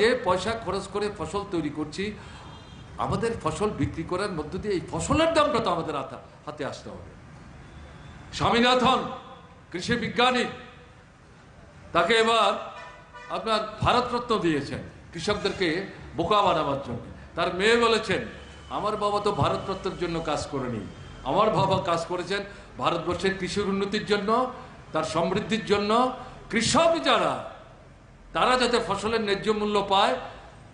যে পয়সা খরচ করে ফসল তৈরি করছি, আমাদের ফসল বিক্রি করার মধ্য দিয়ে এই ফসলের দামটা তো আমাদের হাতে- আসতে হবে। স্বামীনাথন, কৃষি বিজ্ঞানী, তাকে এবার আপনার ভারতরত্ন দিয়েছেন, কৃষকদেরকে বোকা বানাবার জন্য। তার মেয়ে বলেছেন, আমার বাবা তো ভারতরত্নের জন্য কাজ করেনি। আমার বাবা কাজ করেছেন ভারতবর্ষের কৃষির উন্নতির জন্য, তার সমৃদ্ধির জন্য। কৃষক যারা তারা যাতে ফসলের ন্যায্য মূল্য পায়,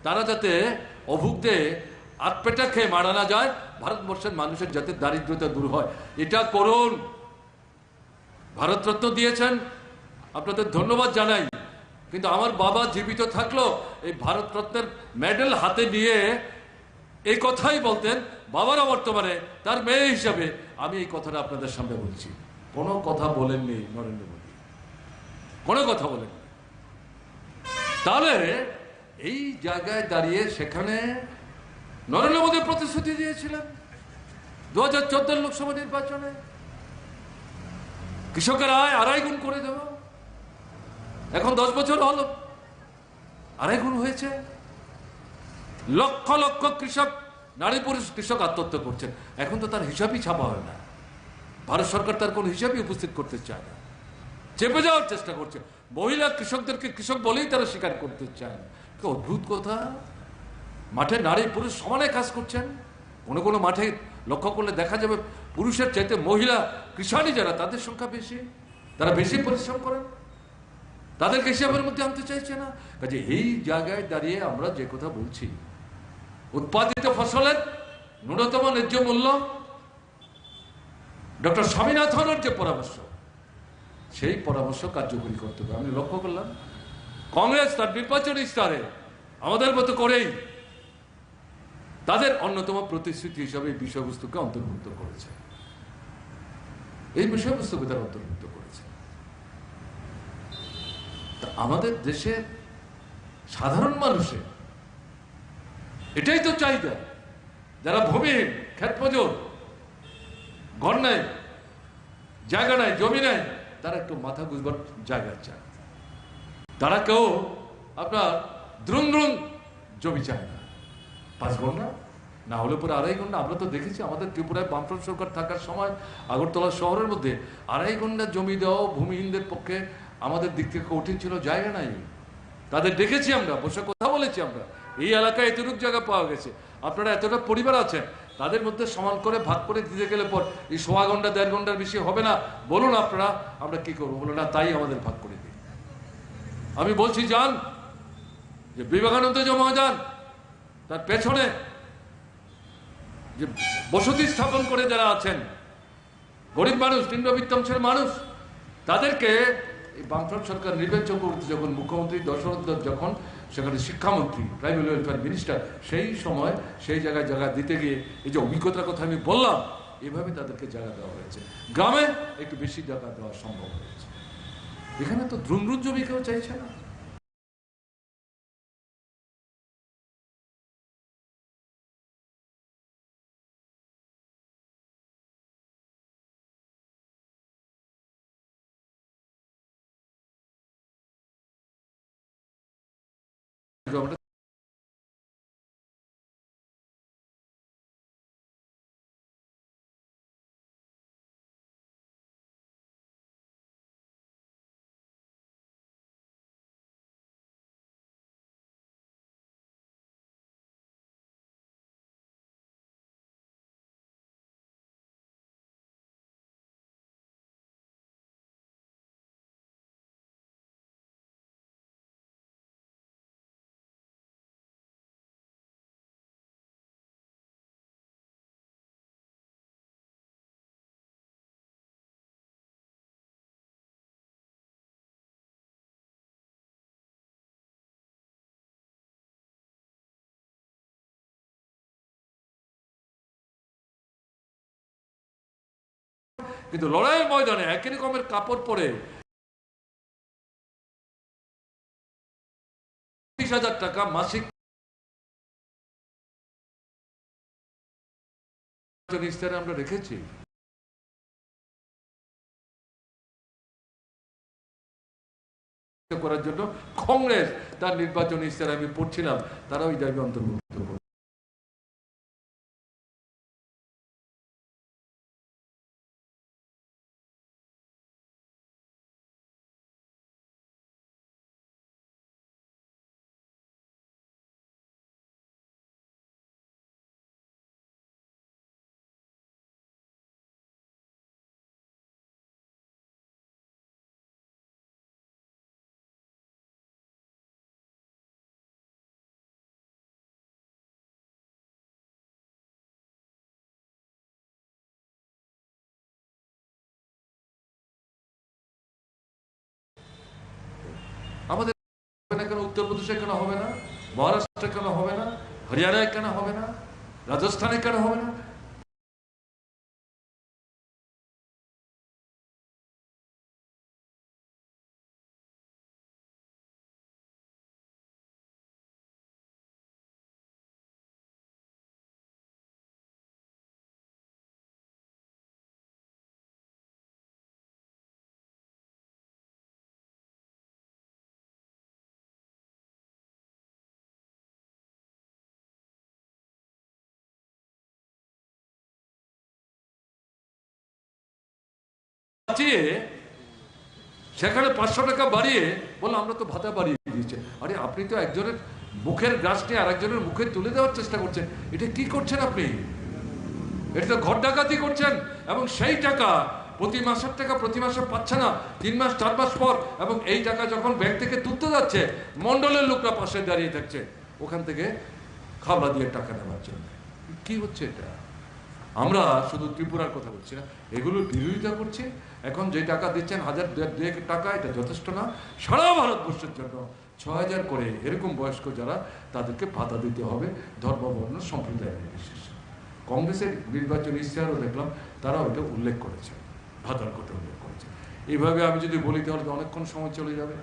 তারা যাতে অভুক্তে আটপেটা খেয়ে মারা না যায়, ভারতবর্ষের মানুষের যাতে দারিদ্রতা দূর হয়। এটা করুন। ভারতরত্ন দিয়েছেন। আপনাদের ধন্যবাদ জানাই। কিন্তু আমার বাবা জীবিত থাকল, এই ভারতরত্নের মেডেল হাতে নিয়ে এই কথাই বলতেন, বাবারা বর্তমানে তার মেয়ে হিসাবে আমি এই কথাটা আপনাদের সামনে বলছি। কোনো কথা বলেননি নরেন্দ্র মোদী। কোনো কথা বলেননি। তাহলে এই জায়গায় দাঁড়িয়ে সেখানে নরেন্দ্র মোদী প্রতিশ্রুতি দিয়েছিলেন। দু হাজার চোদ্দের লোকসভা নির্বাচনে। কৃষকের আয় আড়াই গুণ করে দেব এখন দশ বছর হলো। আড়াই গুণ হয়েছে। লক্ষ লক্ষ কৃষক, নারী পুরুষ কৃষক আত্মহত্যা করছেন। এখন তো তার হিসাবই ছাপা হয় না। ভারত সরকার তার কোনো হিসাবই উপস্থিত করতে চায় না। চেপে যাওয়ার চেষ্টা করছে। মহিলা কৃষকদেরকে কৃষক বলেই তারা স্বীকার করতে চায় না কি অদ্ভুত কথা। মাঠে নারী পুরুষ সমানে কাজ করছেন। কোনো কোনো মাঠে লক্ষ্য করলে দেখা যাবে পুরুষের চাইতে মহিলা কৃষাণী যারা, তাদের সংখ্যা বেশি। তারা বেশি পরিশ্রম করেন। তাদেরকে হিসাবের মধ্যে আনতে চাইছে না। কাজে এই জায়গায় দাঁড়িয়ে আমরা যে কথা বলছি, উৎপাদিত ফসলের ন্যূনতম ন্যায্য মূল্য, ডক্টর স্বামীনাথনের যে পরামর্শ সেই পরামর্শ কার্যকরী করতে হবে। আমি লক্ষ্য করলাম, কংগ্রেস তার নির্বাচনী স্তরে আমাদের মতো করেই তাদের অন্যতম প্রতিশ্রুতি হিসাবে এই বিষয়বস্তুকে অন্তর্ভুক্ত করেছে। এই বিষয়বস্তুকে তারা অন্তর্ভুক্ত করেছে। তা আমাদের দেশের সাধারণ মানুষের এটাই তো চাহিদা। যারা ভূমিহীন ক্ষেত মজুর ঘর নাই, জায়গা নাই, জমি নাই তারা একটু মাথা গুজবার জায়গা চায়। তারা কেউ আপনার দ্রুন দ্রুন জমি চায় না। পাঁচ ঘণ্টা? না হলে পরে আড়াই ঘণ্টা। আমরা তো দেখেছি আমাদের ত্রিপুরায় বামফ্রন্ট সরকার থাকার সময় আগরতলা শহরের মধ্যে আড়াই ঘণ্টা জমি দেওয়া ভূমিহীনদের পক্ষে আমাদের দিক থেকে কঠিন ছিল, জায়গা নাই। তাদের দেখেছি আমরা, বসে কথা বলেছি আমরা। এই এলাকায় এতটুকু জায়গা পাওয়া গেছে। আপনারা এতটা পরিবার আছেন তাদের মধ্যে সমান করে ভাগ করে দিতে গেলে পর এই সোয়া ঘণ্টা, দেড় ঘণ্টার বেশি হবে না। বলুন আপনারা, আমরা কি করব? বলো না, তাই আমাদের ভাগ করে দিই আমি বলছি, যান, যে বিবেকানন্দ যে মহাযান, তার পেছনে যে বসতি স্থাপন করে যারা আছেন, গরিব মানুষ নিম্নবিত্তাংশের মানুষ, তাদেরকে এই বামফ্রন্ট সরকার নির্বাচন চক্রবর্তী যখন মুখ্যমন্ত্রী দশরথ দত্ত যখন সেখানে শিক্ষামন্ত্রী, ট্রাইবেল ওয়েলফেয়ার মিনিস্টার, সেই সময় সেই জায়গায় জায়গা দিতে গিয়ে এই যে অভিজ্ঞতার কথা আমি বললাম, এভাবে তাদেরকে জায়গা দেওয়া হয়েছে। গ্রামে একটু বেশি জায়গা দেওয়া সম্ভব হয়েছে। এখানে তো দ্রুমরুন জমি কেউ চাইছে না। government কিন্তু লড়াইয়ের ময়দানে একই রকমের কাপড় পরে তিরিশ হাজার টাকা মাসিক ইস্তারে আমরা রেখেছি। করার জন্য কংগ্রেস তার নির্বাচনী ইস্তার আমি পড়ছিলাম তারা ওই দাবি অন্তর্ভুক্ত আমাদের কেন উত্তরপ্রদেশে কেন হবে না? মহারাষ্ট্রে কেন হবে না? হরিয়ানায় কেন হবে না? রাজস্থানে কেন হবে না? বাঁচিয়ে সেখানে পাঁচশো টাকা বাড়িয়ে বলল, আমরা তো ভাতা বাড়িয়ে দিয়েছে। আরে, আপনি তো একজনের মুখের গ্রাস নিয়ে আর একজনের মুখে তুলে দেওয়ার চেষ্টা করছেন। এটা কি করছেন আপনি? এটা তো ঘর ডাকাতি করছেন এবং সেই টাকা প্রতি মাসের টাকা প্রতি মাসে পাচ্ছে না, তিন মাস, চার মাস পর এবং এই টাকা যখন ব্যাংক থেকে তুলতে যাচ্ছে মন্ডলের লোকরা পাশে দাঁড়িয়ে থাকছে, ওখান থেকে খাবলা দিয়ে টাকা নেওয়ার জন্য। কি হচ্ছে এটা? আমরা শুধু ত্রিপুরার কথা বলছি না এগুলোর বিরোধিতা করছি এখন যে টাকা দিচ্ছেন, হাজার দুয়েক টাকা, এটা যথেষ্ট না। সারা ভারতবর্ষের জন্য ছ হাজার করে এরকম বয়স্ক যারা, তাদেরকে ভাতা দিতে হবে ধর্ম বর্ণ সম্প্রদায়ের নির্বিশেষে। কংগ্রেসের নির্বাচনী ইশতেহারও দেখলাম তারাও এটা উল্লেখ করেছে, ভাতার কথা উল্লেখ করেছে। এইভাবে আমি যদি বলি, তাহলে তো অনেকক্ষণ সময় চলে যাবে।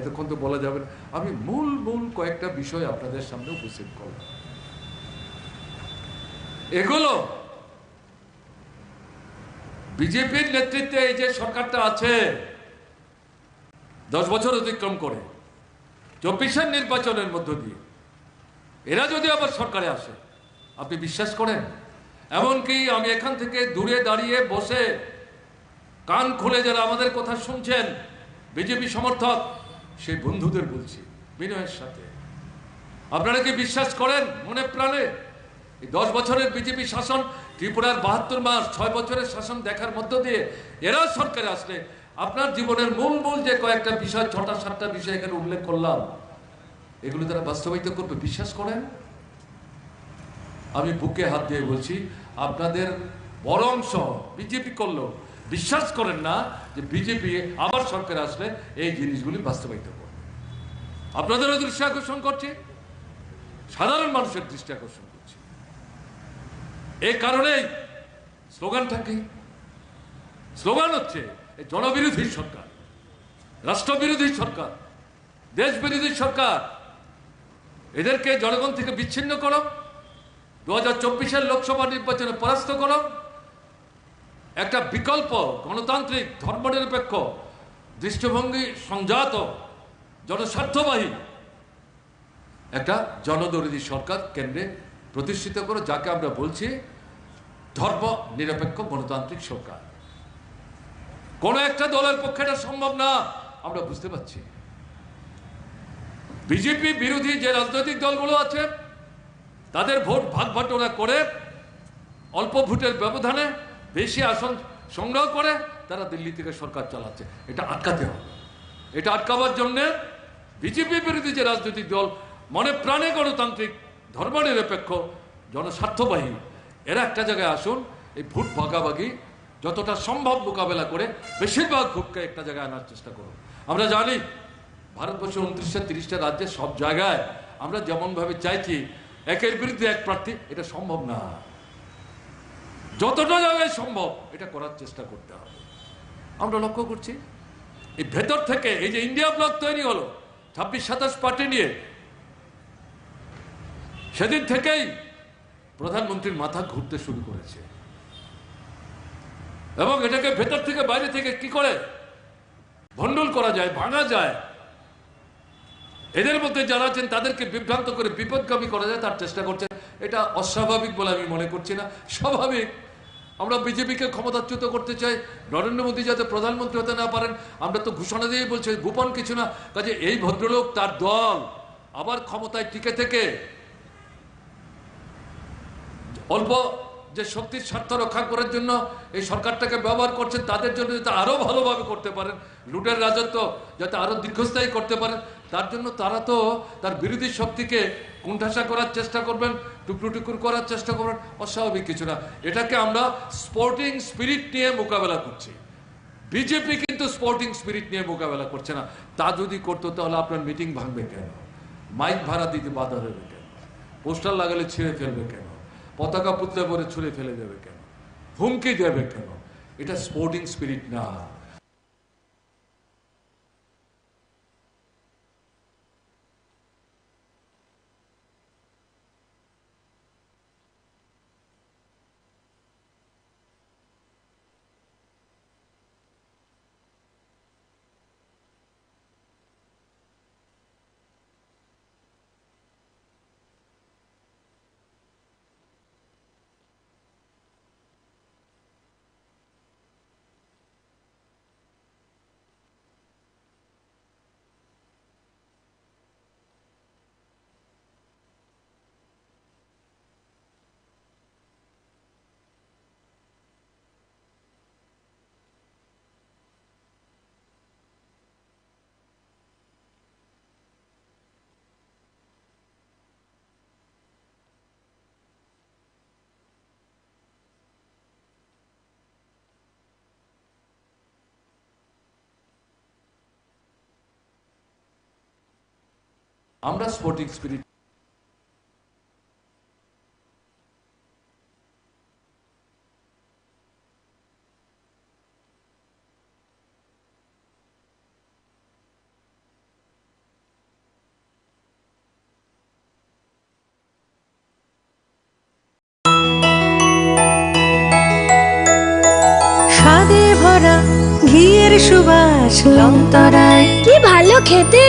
এতক্ষণ তো বলা যাবে না। আমি মূল মূল কয়েকটা বিষয় আপনাদের সামনে উপস্থিত করলাম। এগুলো বিজেপির নেতৃত্বে এই যে সরকারটা আছে, দশ বছর অতিক্রম করে, চব্বিশের নির্বাচনের মধ্য দিয়ে, এরা যদি আবার সরকারে আসে, আপনি বিশ্বাস করেন? এমনকি আমি এখান থেকে দূরে দাঁড়িয়ে বসে কান খুলে যারা আমাদের কথা শুনছেন, বিজেপি সমর্থক, সেই বন্ধুদের বলছি, বিনয়ের সাথে। আপনারা কি বিশ্বাস করেন মনে প্রাণে? এই দশ বছরের বিজেপি শাসন, ত্রিপুরার বাহাত্তর মাস, ছয় বছরের শাসন দেখার মধ্য দিয়ে এরা সরকারে আসলে। আপনার জীবনের মূল মূল যে কয়েকটা বিষয়, ছটা, সাতটা বিষয় এখানে উল্লেখ করলাম, এগুলো তারা বাস্তবায়িত করবে। বিশ্বাস করেন? আমি বুকে হাত দিয়ে বলছি, আপনাদের বড় অংশ বিজেপি করল। বিশ্বাস করেন না যে বিজেপি আবার সরকারে আসলে এই জিনিসগুলি বাস্তবায়িত করবে। আপনাদেরও দৃষ্টি আকর্ষণ করছি? সাধারণ মানুষের দৃষ্টি আকর্ষণ এই কারণেই স্লোগানটা কি স্লোগান হচ্ছে জনবিরোধী সরকার, রাষ্ট্রবিরোধী সরকার দেশ বিরোধী সরকার। এদেরকে জনগণ থেকে বিচ্ছিন্ন করো দু হাজার চব্বিশের লোকসভা নির্বাচনে পরাস্ত করো। একটা বিকল্প গণতান্ত্রিক ধর্মনিরপেক্ষ, দৃষ্টিভঙ্গি সংজাত জনস্বার্থবাহী একটা জনদরিদ্রী সরকার কেন্দ্রে প্রতিষ্ঠিত করে, যাকে আমরা বলছি ধর্ম নিরপেক্ষ গণতান্ত্রিক সরকার। কোন একটা দলের পক্ষে এটা সম্ভব না, আমরা বুঝতে পারছি। বিজেপি বিরোধী যে রাজনৈতিক দলগুলো আছে, তাদের ভোট ভাগ বাটোয়ারা করে, অল্প ভোটের ব্যবধানে বেশি আসন সংগ্রহ করে, তারা দিল্লি থেকে সরকার চালাচ্ছে। এটা আটকাতে হবে। এটা আটকাবার জন্যে বিজেপি বিরোধী যে রাজনৈতিক দল, মনে প্রাণে গণতান্ত্রিক ধর্মনিরপেক্ষ, জনস্বার্থবাহী। এরা একটা জায়গায় আসুন, এই ভোট ভাগাভাগি যতটা সম্ভব মোকাবেলা করে বেশিরভাগ ভোটকে একটা জায়গায় আনার চেষ্টা করুন। আমরা জানি ভারতবর্ষের উনত্রিশটা তিরিশটা রাজ্যে সব জায়গায় আমরা যেমনভাবে চাইছি, একের বিরুদ্ধে এক প্রার্থী, এটা সম্ভব না। যতটা জায়গায় সম্ভব এটা করার চেষ্টা করতে হবে। আমরা লক্ষ্য করছি, এই ভেতর থেকে এই যে ইন্ডিয়া ব্লক তৈরি হলো, ছাব্বিশ, সাতাশ পার্টি নিয়ে সেদিন থেকেই প্রধানমন্ত্রীর মাথা ঘুরতে শুরু করেছে। এবং এটাকে ভেতর থেকে বাইরে থেকে কি করে? ভণ্ডুল করা যায়, ভাঙা যায়। এদের মধ্যে যারা আছেন, তাদেরকে বিভ্রান্ত করে, বিপদগামী করা যায়, তার চেষ্টা করছেন। এটা অস্বাভাবিক বলে আমি মনে করছি না। স্বাভাবিক। আমরা বিজেপিকে ক্ষমতাচ্যুত করতে চাই। নরেন্দ্র মোদী যাতে প্রধানমন্ত্রী হতে না পারেন, আমরা তো ঘোষণা দিয়ে বলছি, গোপন কিছু না। কাজে এই ভদ্রলোক তার দল। আবার ক্ষমতায় টিকে থেকে অল্প যে শক্তির স্বার্থ রক্ষা করার জন্য এই সরকারটাকে ব্যবহার করছেন, তাদের জন্য যাতে আরও ভালোভাবে করতে পারেন। লুটের রাজত্ব যাতে আরও দীর্ঘস্থায়ী করতে পারেন। তার জন্য তারা তো তার বিরোধী শক্তিকে কুণ্ঠাসা করার চেষ্টা করবেন টুকরো টুকুর করার চেষ্টা করবেন, অস্বাভাবিক কিছু না। এটাকে আমরা স্পোর্টিং স্পিরিট নিয়ে মোকাবেলা করছি। বিজেপি কিন্তু স্পোর্টিং স্পিরিট নিয়ে মোকাবেলা করছে না। তা যদি করতো, তাহলে আপনার মিটিং ভাঙবে কেন? মাইক ভাড়া দিতে বাধা দেবে কেন? পোস্টার লাগালে ছিঁড়ে ফেলবে কেন? পতাকা পুতলে পরে ছুঁড়ে ফেলে দেবে কেন? হুমকি দেবে কেন? এটা স্পোর্টিং স্পিরিট না। আমরা স্পোর্টিং স্পিরিট ঘিয়ের সুবাস লঙ্কারায় কি ভালো খেতে!